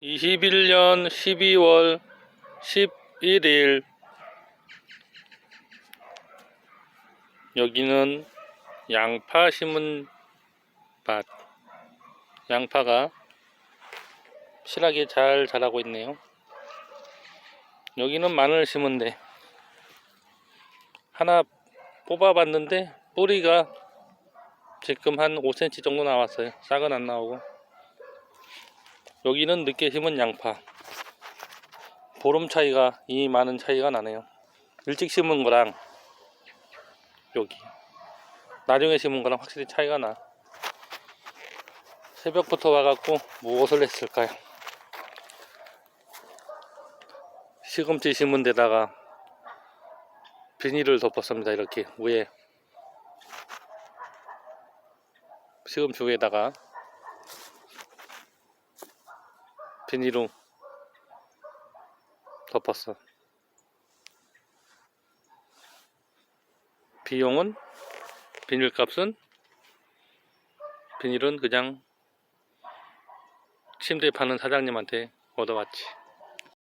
21년 12월 11일 여기는 양파 심은 밭. 양파가 실하게 잘 자라고 있네요. 여기는 마늘 심은데 하나 뽑아봤는데 뿌리가 지금 한 5cm 정도 나왔어요. 싹은 안 나오고 여기는 늦게 심은 양파. 보름 차이가 이 많은 차이가 나네요. 일찍 심은 거랑 여기 나중에 심은 거랑 확실히 차이가 나. 새벽부터 와갖고 무엇을 했을까요? 시금치 심은 데다가 비닐을 덮었습니다. 이렇게 위에 시금치 위에다가 비닐로 덮었어. 비용은 비닐 값은 비닐은 그냥 침대 파는 사장님한테 얻어왔지.